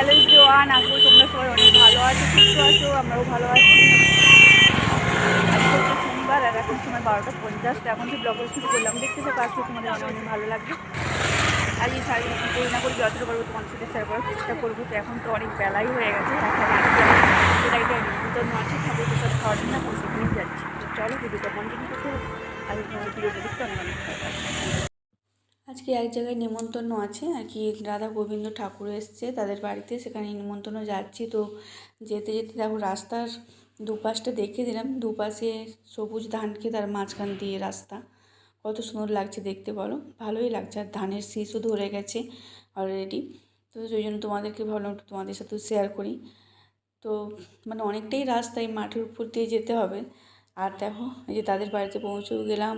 Hello জোয়ান আসব তোমরা সবাই অনেক ভালো আছো, সুস্থ আছো, আমরাও ভালো আছি। শনিবার আর এখন সময় বারোটা পঞ্চাশ এখন থেকে ব্লগের শুরু করলাম, দেখতে থাকো, আজকে তোমাদের অনেক অনেক ভালো লাগবে। আর এই শাড়ি করি না করি যতটা পারব তোমাদের সাথে শেয়ার করার চেষ্টা করব, তো এখন তো অনেক বেলাই হয়ে গেছে নিমন্ত্রণ আছে খাব তো সব খাওয়ার জন্য এখন যাচ্ছি। চলো, ভিডিওটা কন্টিনিউ করতে হবে আর ভিডিওটা দেখতে অনেক অনেক আজকে এক জায়গায় নেমন্তন্ন আছে আর কি, রাধা গোবিন্দ ঠাকুর এসছে তাদের বাড়িতে, সেখানে নেমন্তন্ন যাচ্ছি। তো যেতে যেতে দেখো রাস্তার দুপাশটা দেখে দিলাম, দুপাশে সবুজ ধান খেয়ে তার মাঝখান দিয়ে রাস্তা। কত সুন্দর লাগছে দেখতে বলো, ভালোই লাগছে। আর ধানের শীষও ধরে গেছে অলরেডি তো সেই জন্য তোমাদেরকে ভাবলাম একটু তোমাদের সাথে শেয়ার করি। তো মানে অনেকটাই রাস্তা এই মাঠের উপর দিয়ে যেতে হবে। আর দেখো এই যে তাদের বাড়িতে পৌঁছেও গেলাম,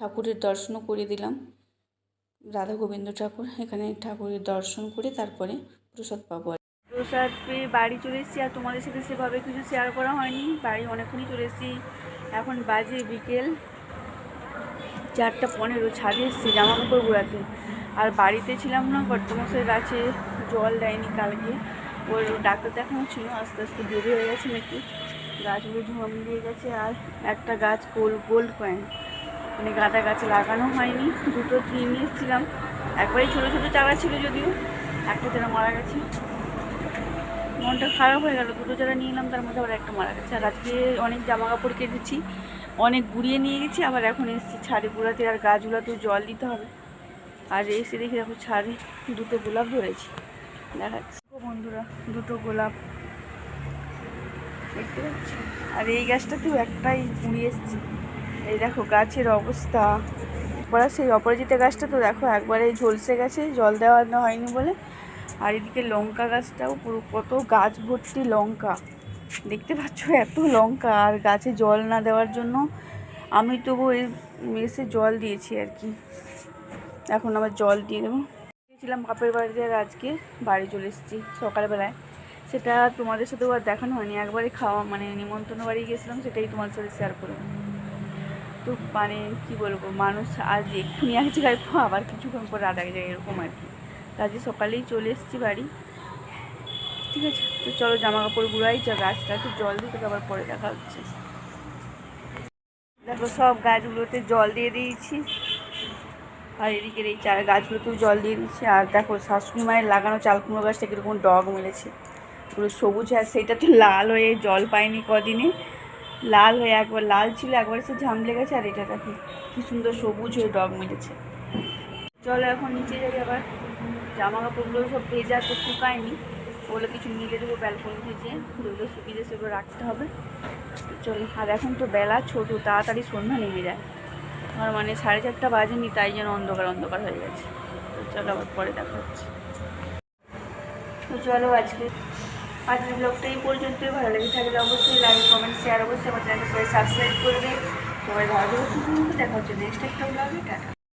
ঠাকুরের দর্শনও করে দিলাম। রাধা গোবিন্দ ঠাকুর, এখানে ঠাকুরের দর্শন করে তারপরে প্রসাদ পাবো আর প্রসাদ পেয়ে বাড়ি চলে এসেছি আর তোমাদের সাথে সেভাবে কিছু শেয়ার করা হয়নি। বাড়ি অনেকক্ষণই চলে এসেছি। এখন বাজে বিকেল চারটা পনেরো, ছাদে এসেছি জামা কাপড় ঘোরাতে আর বাড়িতে ছিলাম না বর্তমাসের গাছে জল দেয়নি কালকে। ওর ডাক্তার দেখানো ছিল, আস্তে আস্তে দেরি হয়ে গেছে নাকি। গাছগুলো ঝুম দিয়ে গেছে আর একটা গাছ গোল, গোল্ড কয়েন। মানে গাঁদা গাছ লাগানো হয়নি। দুটো কিনে নিয়ে এসেছিলাম একবারই ছোটো ছোটো চারা ছিল যদিও, একটা চারা মারা গেছে। মনটা খারাপ হয়ে গেল, দুটো চারা নিয়ে এলাম, তার মধ্যে আবার একটা মারা গেছে। আর আজকে অনেক জামা কাপড় কেটেছি, অনেক গুড়িয়ে নিয়ে গেছি, আবার এখন এসেছি ছাদে গুঁড়াতে, আর গাছগুলোতেও জল দিতে হবে। আর এসে দেখি দেখো ছাদে দুটো গোলাপ ধরেছি, দেখাচ্ছি। বন্ধুরা, দুটো গোলাপ। দেখতে পাচ্ছি? আর এই গাছটাতেও একটাই কুড়িয়ে এসছে। এই দেখো গাছের অবস্থা। পরে সেই অপরাজিতা গাছটা তো দেখো একবারে ঝলসে গেছে, জল দেওয়া হয়নি বলে। আর এদিকে লঙ্কা গাছটাও পুরো, কত গাছ ভর্তি লঙ্কা। দেখতে পাচ্ছ এত লঙ্কা, আর গাছে জল না দেওয়ার জন্য আমি তবু এই এসে জল দিয়েছি আর কি। এখন আবার জল দিয়ে দেবো। গেছিলাম বাপের বাড়িতে আর আজকে বাড়ি চলে এসেছি সকালবেলায়। সেটা তোমাদের সাথেও আর দেখানো হয়নি, একবারে খাওয়া মানে নিমন্ত্রণ বাড়ি গেছিলাম সেটাই তোমাদের সাথে শেয়ার করব তো মানে কি বলব, মানুষ আজ এক্ষুনি এক জায়গায় আবার কিছুক্ষণ পর রাত এক জায়গায় এরকম আর কি। কাজে সকালেই চলে এসেছি বাড়ি। ঠিক আছে, তো চলো জামা কাপড় গুড়াই, যা গাছটা একটু জল দিই তোকে আবার পরে দেখা হচ্ছে। দেখো সব গাছগুলোতে জল দিয়ে দিয়েছি। আর এদিকের এই চারা গাছগুলোতেও জল দিয়ে দিচ্ছি আর দেখো শাশুড়ি মায়ের লাগানো চাল কুমড়ো গাছটা কীরকম ডগ মেলেছে পুরো সবুজ, আর সেটা তো লাল হয়ে জল পায়নি কদিনে। লাল হয়ে একবার লাল ছিল, একবার সে ঝামলে গেছে আর এটা দেখো, কি সুন্দর সবুজ হয়ে ডগ মেলেছে চলো এখন নিচে যাই আবার। জামা কাপড়গুলো সব ভেজা তো শুকায়নি, ওগুলো কিছু মিলে দেবো ব্যালকনি ভেজে যেগুলো শুকিয়ে সেগুলো রাখতে হবে। চলো, আর এখন তো বেলা, ছোটো, তাড়াতাড়ি সন্ধ্যা নেমে যায়। আর মানে সাড়ে চারটা বাজেনি, তাই যেন অন্ধকার অন্ধকার হয়ে গেছে। তো চলো আবার পরে দেখা হচ্ছে। তো চলো আজকে আজকের ব্লগটা এই পর্যন্তই ভালো লেগে থাকলে অবশ্যই লাইক কমেন্ট শেয়ার অবশ্যই আমার চ্যানেলটা সবাই সাবস্ক্রাইব করবে। সবাই ভালো সুস্থ দেখা হচ্ছে নেক্সট একটা ব্লগে টাটা।